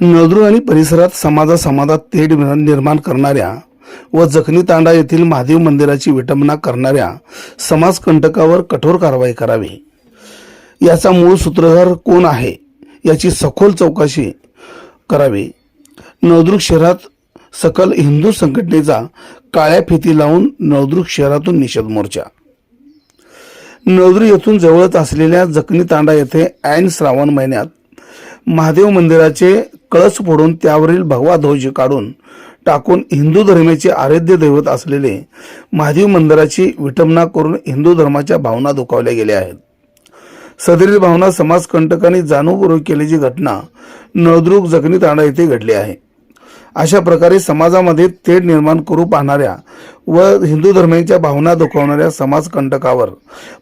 नळदुर्ग आणि परिसरात समाजा समाजात तेढ निर्माण करणाऱ्या व जखनी तांडा येथील महादेव मंदिराची विटंबना करणाऱ्या समाजकंटकावर कठोर कारवाई करावी. याचा मूळ सूत्रधार कोण आहे? याची सखोल चौकशी करावी. नळदुर्ग शहरात सकल हिंदू संघटनेचा काळ्या फिती लावून नळदुर्ग शहरातून निषेध मोर्चा. नळदुर्ग येथून जवळच असलेल्या जखनी तांडा येथे ऐन श्रावण महिन्यात महादेव मंदिराचे कळस फोडून त्यावरील भगवा ध्वज काढून टाकून हिंदू धर्माचे आराध्य दैवत असलेले महादेव मंदिराची विटंबना करून हिंदू धर्माच्या भावना दुखावल्या गेल्या आहेत. सदरील भावना समाजकंटकांनी जाणीवपूर्वक केल्याची घटना नळदुर्ग जखनी तांडा येथे घडली आहे. अशा प्रकारे समाजामध्ये तेढ निर्माण करू पाहणाऱ्या व हिंदू धर्मांच्या भावना दुखावणाऱ्या समाजकंटकावर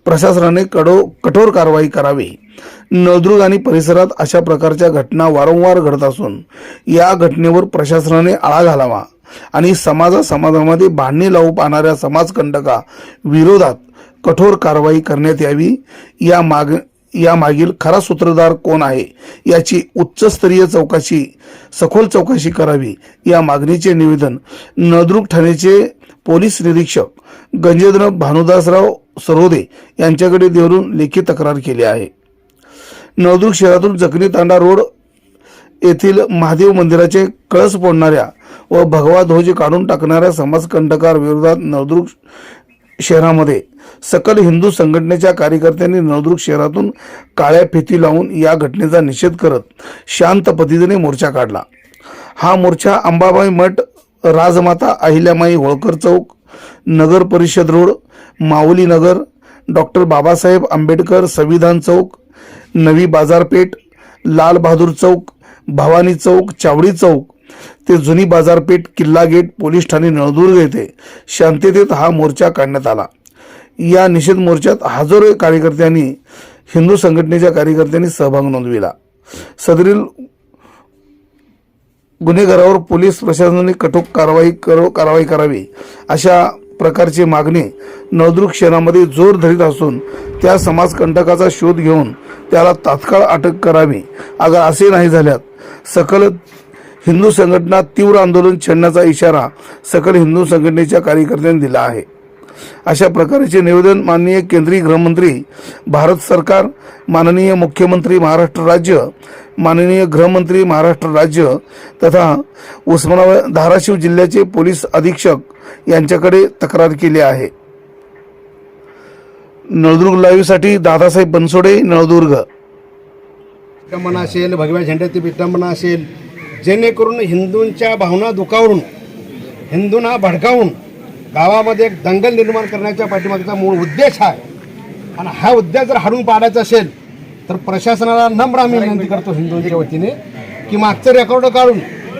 प्रशासनाने कडो कठोर कारवाई करावी. नळदुर्ग आणि परिसरात अशा प्रकारच्या घटना वारंवार घडत असून या घटनेवर प्रशासनाने आळा घालावा आणि समाजा समाजामध्ये बांधणी लावू पाहणाऱ्या समाजकंटका विरोधात कठोर कारवाई करण्यात यावी. या माग या मागील खरा सूत्रधार कोण आहे याची उच्चस्तरीय चौकशी सखोल चौकशी करावी. या मागणीचे निवेदन नळदुर्ग ठाण्याचे पोलीस निरीक्षक गंजेंद्र भानुदासराव सरोदे यांच्याकडे देऊन लेखी तक्रार केली आहे. नळदुर्ग शहरातून जखनी तांडा रोड येथील महादेव मंदिराचे कळस फोडणाऱ्या व भगवा ध्वज काढून टाकणाऱ्या समाजकंटकार विरोधात नळदुर्ग शहरामध्ये सकल हिंदू संघटनेच्या कार्यकर्त्यांनी नळदुर्ग शहरातून काळ्या फिती लावून या घटनेचा निषेध करत शांत पद्धतीने मोर्चा काढला. हा मोर्चा अंबाबाई मठ राजमाता अहिल्यामाई होळकर चौक नगर परिषद रोड माऊली नगर डॉक्टर बाबासाहेब आंबेडकर संविधान चौक नवी बाजारपेठ लाल बहादूर चौक भवानी चौक चावडी चौक. ते जुनी बाजारपेठ किल्ला गेट पोलीस ठाणे नळदुर्ग येथे शांततेत हा मोर्चा काढण्यात आला. या निषेध मोर्चात हजारो कार्यकर्त्यांनी हिंदू संघटनेच्या कार्यकर्त्यांनी सहभाग नोंदविला. सदरील गुन्हेगारावर पोलीस प्रशासनाने कठोर कारवाई करो कारवाई करावी अशा प्रकारची मागणी नवदुर्ग शहरामध्ये जोर धरीत असून त्या समाजकंटकाचा शोध घेऊन त्याला तात्काळ अटक करावी. अगर असे नाही झाल्यात सकल हिंदू संघटना तीव्र आंदोलन छेडण्याचा इशारा सकल हिंदू संघटनेच्या कार्यकर्त्यांनी दिला आहे. अशा प्रकारचे निवेदन माननीय केंद्रीय गृहमंत्री भारत सरकार माननीय मुख्यमंत्री महाराष्ट्र राज्य माननीय गृहमंत्री महाराष्ट्र राज्य तथा उस्मानाबाद धाराशिव जिल्ह्याचे पोलीस अधीक्षक यांच्याकडे तक्रार केली आहे. नळदुर्ग लाईव्हसाठी दादासाहेब बनसोडे नळदुर्ग. विटंबना असेल भगव्या झेंड्याची विटंबना असेल जेणेकरून हिंदूंच्या भावना दुखावून हिंदूंना भडकावून गावामध्ये एक दंगल निर्माण करण्याच्या पाठीमागचा मूळ उद्देश आहे. आणि हा उद्देश जर हाडून पाडायचा असेल तर प्रशासनाला नम्र आम्ही विनंती करतो हिंदूंच्या वतीने की मागचं रेकॉर्ड काढून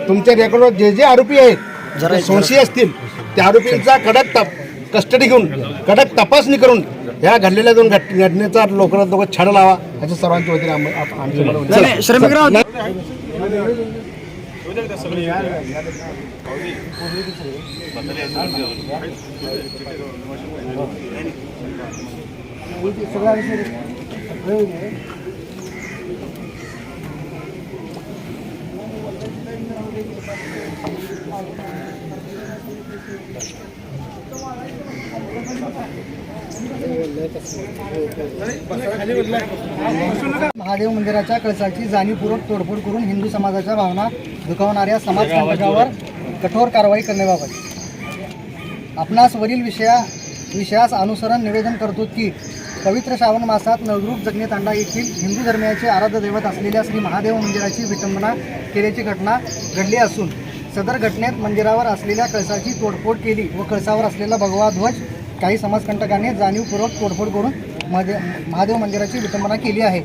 तुमच्या रेकॉर्डवर जे जे आरोपी आहेत जे संशयी असतील त्या आरोपींचा कडक तप कस्टडी घेऊन कडक तपासणी करून या घडलेल्या दोन घट घटनेचा लवकरात लवकर छाडा लावा अशा सर्वांच्या वतीने आम- आप- आमची मला विनंती आहे. महादेव मंदिराच्या कळसाची जाणीवपूर्वक तोडफोड करून हिंदू समाजाच्या भावना दुखावणाऱ्या समाजकंटकावर कठोर कारवाई करण्याबाबत. आपणास वरील विषया विषयास अनुसरण निवेदन करतो की पवित्र श्रावण मासात नवरूप जगणे तांडा येथील हिंदू धर्मियाचे आराध्य दैवत असलेल्या श्री महादेव मंदिराची विटंबना केल्याची घटना घडली असून सदर घटनेत मंदिरावर असलेल्या कळसाची तोडफोड केली व कळसावर असलेला भगवा ध्वज काही समाजकंटकांनी जाणीवपूर्वक तोडफोड करून मध्ये महादेव मंदिराची विटंबना केली आहे.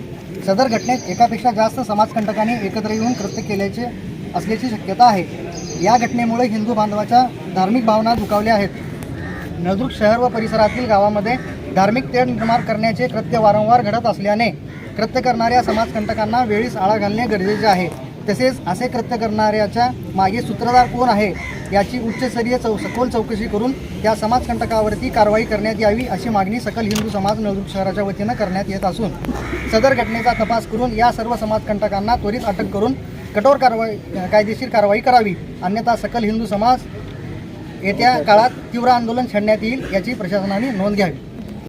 सदर घटनेत एकापेक्षा जास्त समाजकंटकांनी एकत्र येऊन कृत्य केल्याचे असल्याची शक्यता आहे. या घटनेमुळे हिंदू बांधवाच्या धार्मिक भावना दुखावल्या आहेत. नळदुर्ग शहर व परिसरातील गावामध्ये धार्मिक तेढ निर्माण करण्याचे कृत्य वारंवार घडत असल्याने कृत्य करणाऱ्या समाजकंटकांना वेळीच आळा घालणे गरजेचे आहे. तसेच असे कृत्य करणाऱ्याच्या मागे सूत्रधार कोण आहे? याची उच्चस्तरीय चौ सखोल चौकशी करून त्या समाजकंटकावरती कारवाई करण्यात यावी अशी मागणी सकल हिंदू समाज नळदुर्ग शहराच्या वतीनं करण्यात येत असून सदर घटनेचा तपास करून या सर्व समाजकंटकांना त्वरित अटक करून कठोर कारवाई कायदेशीर कारवाई करावी. अन्यथा सकल हिंदू समाज येत्या काळात तीव्र आंदोलन छेडण्यात येईल याची प्रशासनाने नोंद घ्यावी.